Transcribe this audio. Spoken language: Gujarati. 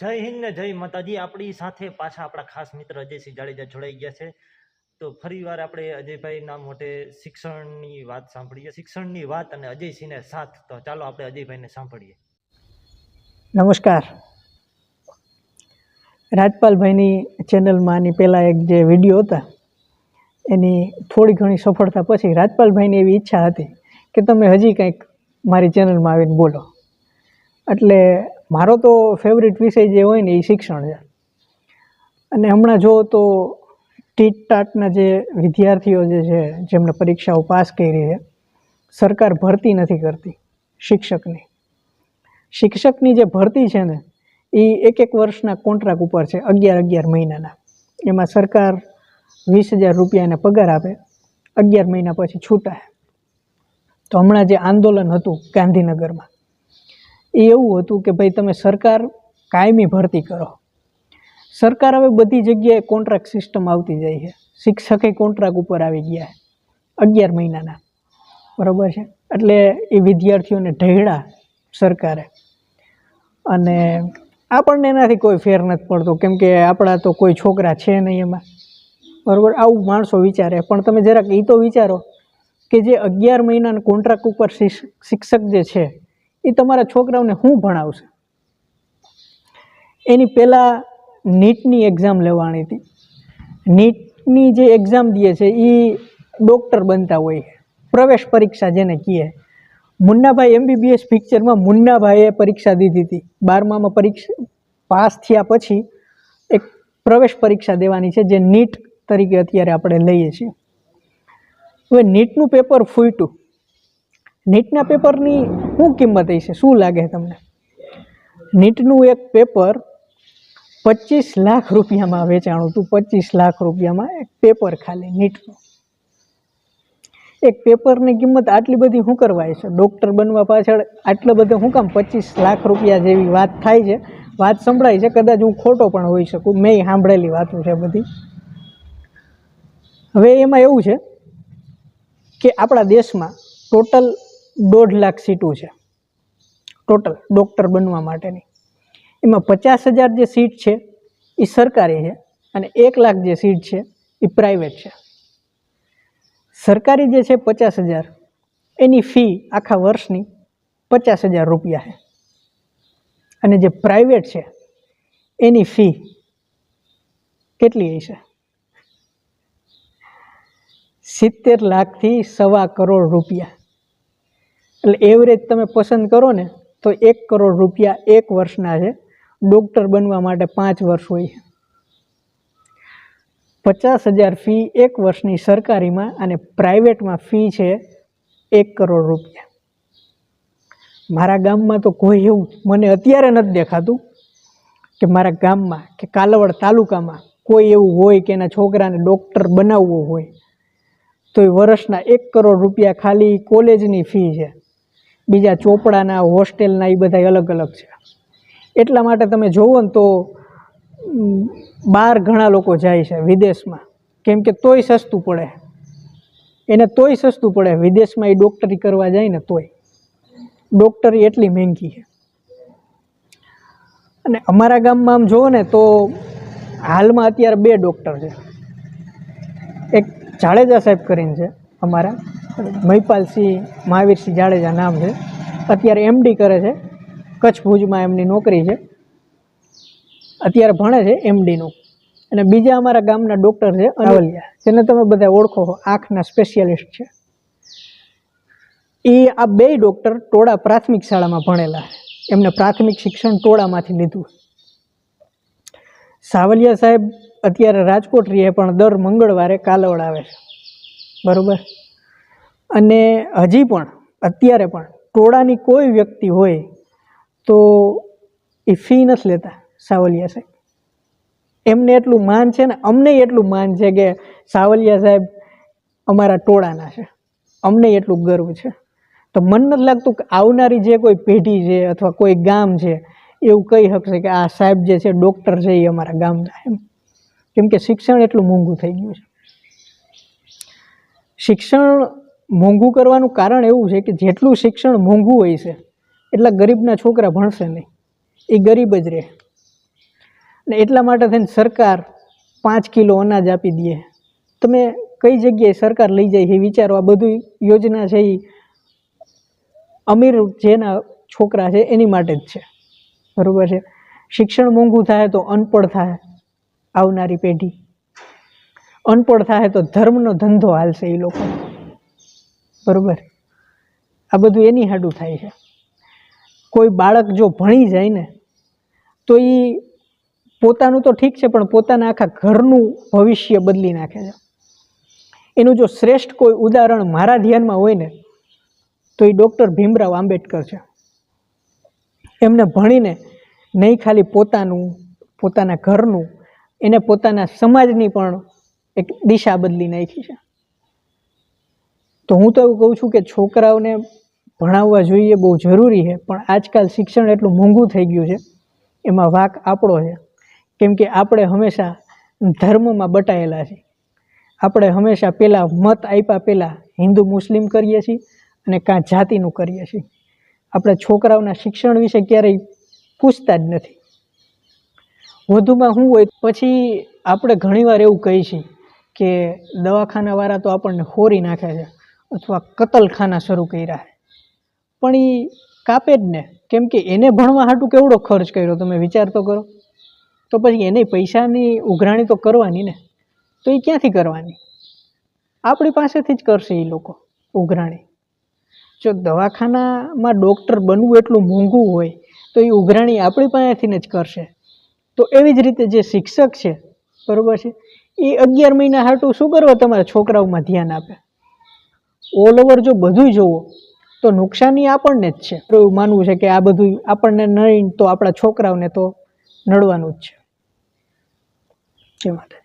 જય હિન્દ ને જય માતાજી. આપણી સાથે પાછા આપણા ખાસ મિત્ર અજયસિંહ જાડેજા જોડાઈ ગયા છે. તો ફરીવાર આપણે અજયભાઈના મોટે શિક્ષણની વાત સાંભળીએ. શિક્ષણની વાત અને અજયસિંહને સાથ. તો ચાલો આપણે અજયભાઈને સાંભળીએ. નમસ્કાર. રાજપાલભાઈની ચેનલમાં આની પહેલાં એક જે વીડિયો હતા, એની થોડી ઘણી સફળતા પછી રાજપાલભાઈની એવી ઈચ્છા હતી કે તમે હજી કંઈક મારી ચેનલમાં આવીને બોલો. એટલે મારો તો ફેવરિટ વિષય જે હોય ને એ શિક્ષણ છે. અને હમણાં જો તો ટીટ ટાટના જે વિદ્યાર્થીઓ જે છે જેમને પરીક્ષાઓ પાસ કરી છે, સરકાર ભરતી નથી કરતી શિક્ષકની. શિક્ષકની જે ભરતી છે ને, એ એક એક વર્ષના કોન્ટ્રાક્ટ ઉપર છે અગિયાર અગિયાર મહિનાના. એમાં સરકાર વીસ હજાર રૂપિયાને પગાર આપે, અગિયાર મહિના પછી છૂટાય. તો હમણાં જે આંદોલન હતું ગાંધીનગરમાં એ એવું હતું કે ભાઈ તમે સરકાર કાયમી ભરતી કરો. સરકાર હવે બધી જગ્યાએ કોન્ટ્રાક્ટ સિસ્ટમ આવતી જાય છે. શિક્ષકે કોન્ટ્રાક્ટ ઉપર આવી ગયા અગિયાર મહિનાના. બરાબર છે? એટલે એ વિદ્યાર્થીઓને ઢેડા સરકારે. અને આપણને એનાથી કોઈ ફેર નથી પડતો. કેમ કે આપણા તો કોઈ છોકરા છે નહીં એમાં. બરાબર? આવું માણસો વિચારે. પણ તમે જરાક એ તો વિચારો કે જે અગિયાર મહિનાના કોન્ટ્રાક્ટ ઉપર શિક્ષ- શિક્ષક જે છે એ તમારા છોકરાઓને શું ભણાવશે? એની પહેલાં નીટની એક્ઝામ લેવાની હતી. નીટની જે એક્ઝામ દે છે એ ડૉક્ટર બનતા હોય પ્રવેશ પરીક્ષા જેને કહે મુન્નાભાઈ એમબીબીએસ પિક્ચરમાં મુન્નાભાઈએ પરીક્ષા દીધી હતી. બારમામાં પરીક્ષા પાસ થયા પછી એક પ્રવેશ પરીક્ષા દેવાની છે, જે નીટ તરીકે અત્યારે આપણે લઈએ છીએ. હવે નીટનું પેપર ફૂટ્યું. નીટના પેપરની શું કિંમત હશે? શું લાગે તમને? નીટનું એક પેપર પચીસ લાખ રૂપિયામાં વેચાણું હતું પચીસ લાખ રૂપિયામાં એક પેપર ખાલી નીટનું. એક પેપરની કિંમત આટલી બધી શું કરવાય છે? ડૉક્ટર બનવા પાછળ આટલા બધા શું કામ? પચીસ લાખ રૂપિયા જેવી વાત થાય છે. વાત સંભળાય છે. કદાચ હું ખોટો પણ હોઈ શકું. મેં સાંભળેલી વાતો છે બધી. હવે એમાં એવું છે કે આપણા દેશમાં ટોટલ દોઢ લાખ સીટો છે. ટોટલ ડૉક્ટર બનવા માટેની. એમાં પચાસ હજાર જે સીટ છે, એ સરકારી છે અને એક લાખ જે સીટ છે, એ પ્રાઇવેટ છે. સરકારી જે છે પચાસ હજાર, એની ફી આખા વર્ષની પચાસ હજાર રૂપિયા છે. અને જે પ્રાઇવેટ છે, એની ફી કેટલી હશે સિત્તેર લાખથી સવા કરોડ રૂપિયા. એટલે એવરેજ તમે પસંદ કરો ને, તો એક કરોડ રૂપિયા એક વર્ષના છે. ડૉક્ટર બનવા માટે પાંચ વર્ષ હોય. પચાસ હજાર ફી એક વર્ષની સરકારીમાં અને પ્રાઇવેટમાં ફી છે એક કરોડ રૂપિયા. મારા ગામમાં તો કોઈ એવું મને અત્યારે નથી દેખાતું કે મારા ગામમાં કે કાલાવડ તાલુકામાં કોઈ એવું હોય કે એના છોકરાને ડૉક્ટર બનાવવો હોય. તો એ વર્ષના એક કરોડ રૂપિયા ખાલી કોલેજની ફી છે. બીજા ચોપડાના, હોસ્ટેલના એ બધા અલગ અલગ છે. એટલા માટે તમે જોવો ને તો બહાર ઘણા લોકો જાય છે વિદેશમાં. કેમ કે તોય સસ્તું પડે. એને તોય સસ્તું પડે. વિદેશમાં એ ડૉક્ટરી કરવા જાય ને તોય. ડૉક્ટરી એટલી મહેંગી છે. અને અમારા ગામમાં આમ જુઓ ને તો, હાલમાં અત્યારે બે ડૉક્ટર છે. એક જાડેજા સાહેબ કરીને છે, અમારા. મહિપાલસિંહ મહાવીરસિંહ જાડેજા નામ છે. અત્યારે એમડી કરે છે. કચ્છ ભુજમાં એમની નોકરી છે. અત્યારે ભણે છે એમડીનું અને બીજા અમારા ગામના ડૉક્ટર છે અનવલિયા જેને તમે બધા ઓળખો આંખના સ્પેશિયાલિસ્ટ છે. એ આ બે ડૉક્ટર ટોળા પ્રાથમિક શાળામાં ભણેલા એમને પ્રાથમિક શિક્ષણ ટોળામાંથી લીધું સાવલિયા સાહેબ અત્યારે રાજકોટ રહીએ પણ દર મંગળવારે કાલવડ આવે છે. બરોબર? અને હજી પણ, અત્યારે પણ ટોળાની કોઈ વ્યક્તિ હોય તો એ ફી નથી લેતા સાવલિયા સાહેબ. એમને એટલું માન છે ને, અમને એટલું માન છે કે સાવલિયા સાહેબ અમારા ટોળાના છે. અમને એટલું ગર્વ છે. તો મન નથી લાગતું કે આવનારી જે કોઈ પેઢી છે અથવા કોઈ ગામ છે, એવું કહી શકશે કે આ સાહેબ જે છે, ડૉક્ટર છે એ અમારા ગામના એમ. કેમ કે શિક્ષણ એટલું મોંઘું થઈ ગયું છે. શિક્ષણ મોંઘું કરવાનું કારણ એવું છે કે જેટલું શિક્ષણ મોંઘું હોય છે, એટલા ગરીબના છોકરા ભણશે નહીં. એ ગરીબ જ રહે. ને એટલા માટે થઈને સરકાર પાંચ કિલો અનાજ આપી દે. તમે કઈ જગ્યાએ સરકાર લઈ જાય એ વિચારો? આ બધું યોજના છે એ અમીર જેના છોકરા છે એની માટે જ છે. બરાબર છે? શિક્ષણ મોંઘું થાય તો અનપઢ થાય આવનારી પેઢી. અનપઢ થાય તો ધર્મનો ધંધો હાલશે એ લોકો. બરાબર? આ બધું એની હાડું થાય છે. કોઈ બાળક જો ભણી જાય ને, તો એ પોતાનું તો ઠીક છે, પણ પોતાના આખા ઘરનું ભવિષ્ય બદલી નાખે છે. એનું જો શ્રેષ્ઠ કોઈ ઉદાહરણ મારા ધ્યાનમાં હોય ને, તો એ ડૉક્ટર ભીમરાવ આંબેડકર છે. એમને ભણીને નહીં ખાલી પોતાનું, પોતાના ઘરનું, એને પોતાના સમાજની પણ એક દિશા બદલી નાખી છે. તો હું તો એવું કહું છું કે છોકરાઓને ભણાવવા જોઈએ બહુ જરૂરી છે, પણ આજકાલ શિક્ષણ એટલું મોંઘું થઈ ગયું છે, એમાં વાક આપણો છે. કેમ કે આપણે હંમેશા ધર્મમાં બટાયેલા છીએ. આપણે હંમેશા પહેલાં મત આપ્યા પહેલાં હિન્દુ મુસ્લિમ કરીએ છીએ અને કાં જાતિનું કરીએ છીએ. આપણે છોકરાઓના શિક્ષણ વિશે ક્યારેય પૂછતા જ નથી. વધુમાં શું હોય, પછી આપણે ઘણીવાર એવું કહીએ છીએ કે દવાખાનાવાળા તો આપણને હોરી નાખે છે. અથવા કતલખાના શરૂ કર્યા પણ એ કાપે જ ને. કેમ કે એને ભણવા હાટું કેવડો ખર્ચ કર્યો? તમે વિચાર તો કરો. તો પછી એને પૈસાની ઉઘરાણી તો કરવાની ને. તો એ ક્યાંથી કરવાની? આપણી પાસેથી જ કરશે એ લોકો ઉઘરાણી. જો દવાખાનામાં ડૉક્ટર બનવું એટલું મોંઘું હોય, તો એ ઉઘરાણી આપણી પાસેથી જ કરશે. તો એવી જ રીતે જે શિક્ષક છે, બરાબર છે એ અગિયાર મહિના હાટું શું કરવા તમારા છોકરાઓમાં ધ્યાન આપે? ઓલ ઓવર જો બધું જોવો, તો નુકસાની આપણને જ છે. એવું માનવું છે કે આ બધું આપણને નહીં તો આપણા છોકરાઓને તો નડવાનું જ છે. એ માતાજી.